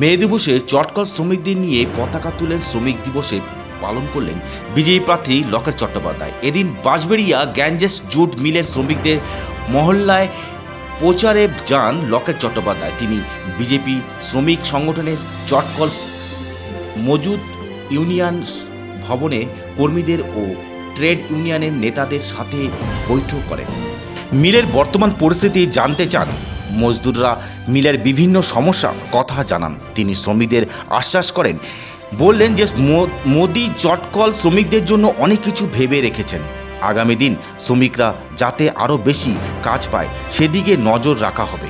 মে দিবসে চটকল শ্রমিকদের নিয়ে পতাকা তুলেন শ্রমিক দিবসে পালন করলেন বিজেপি প্রার্থী লকেট চট্টোপাধ্যায়। এদিন বাঁশবেড়িয়া গ্যাঞ্জেস জুট মিলের শ্রমিকদের মহল্লায় প্রচারে যান লকেট চট্টোপাধ্যায়। তিনি বিজেপি শ্রমিক সংগঠনের চটকল মজুদ ইউনিয়ন ভবনে কর্মীদের ও ট্রেড ইউনিয়নের নেতাদের সাথে বৈঠক করেন। মিলের বর্তমান পরিস্থিতি জানতে চান মজদুররা মিলের বিভিন্ন সমস্যা কথা জানান। তিনি শ্রমিকদের আশ্বাস করেন, বললেন যে মোদি চটকল শ্রমিকদের জন্য অনেক কিছু ভেবে রেখেছেন। আগামী দিন শ্রমিকরা যাতে আরও বেশি কাজ পায়, সেদিকে নজর রাখা হবে।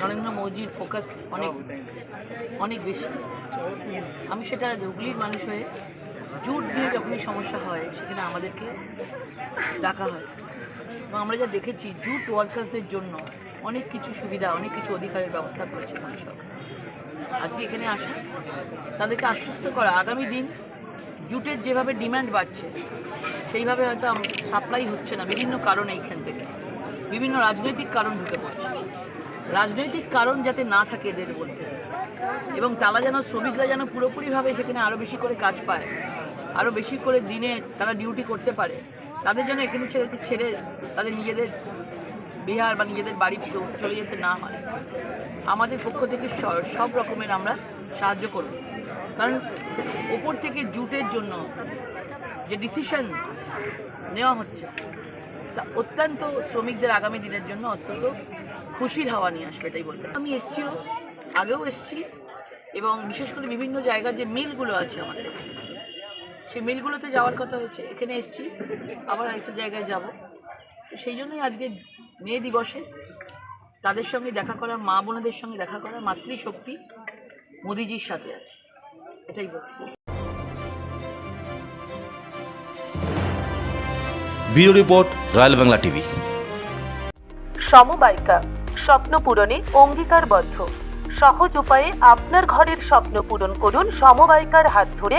নরেন্দ্র মোদির ফোকাস অনেক অনেক বেশি। আমি সেটা হুগলির মানুষ হয়ে দিয়ে যখনই সমস্যা হয়, সেখানে আমাদেরকে ডাকা হয়। এবং আমরা যা দেখেছি, জুট ওয়ার্কার্সদের জন্য অনেক কিছু সুবিধা, অনেক কিছু অধিকারের ব্যবস্থা করেছে মানুষ সরকার। আজকে এখানে আসা তাদেরকে আশ্বস্ত করা, আগামী দিন জুটের যেভাবে ডিমান্ড বাড়ছে, সেইভাবে হয়তো সাপ্লাই হচ্ছে না, বিভিন্ন কারণে এইখান থেকে। বিভিন্ন রাজনৈতিক কারণ ঢুকে পড়ছে। রাজনৈতিক কারণ যাতে না থাকে এদের মধ্যে। এবং তারা যেন, শ্রমিকরা যেন পুরোপুরিভাবে সেখানে আরও বেশি করে কাজ পায় আরও বেশি করে দিনে তারা ডিউটি করতে পারে তাদের জন্য এখানে ছেড়ে ছেড়ে তাদের নিজেদের বিহার বা নিজেদের বাড়ি চলে যেতে না হয়। আমাদের পক্ষ থেকে সব রকমের আমরা সাহায্য করব। কারণ ওপর থেকে জুটের জন্য যে ডিসিশন নেওয়া হচ্ছে, তা অত্যন্ত শ্রমিকদের আগামী দিনের জন্য অত্যন্ত খুশির হাওয়া নিয়ে আসবে এটাই বলতে আমি এসছিও, আগেও এসছি, এবং বিশেষ করে বিভিন্ন জায়গার যে মিলগুলো আছে আমাদের সেই মিলগুলোতে যাওয়ার কথা হয়েছে। এখানে এসছি। আবার আরেকটা জায়গায় যাব। সেই জন্যই আজকে মে দিবসে তাদের সঙ্গে দেখা করা মা বোনেদের সঙ্গে দেখা করা মাতৃশক্তি মোদিজির সাথে আছে। এটাই বলব। Bureau report Royal Bangla TV. সমবায়িকা স্বপ্ন পূরণে অঙ্গীকারবদ্ধ। সহজ উপায়ে আপনার ঘরের স্বপ্ন পূরণ করুন সমবায়িকার হাত ধরে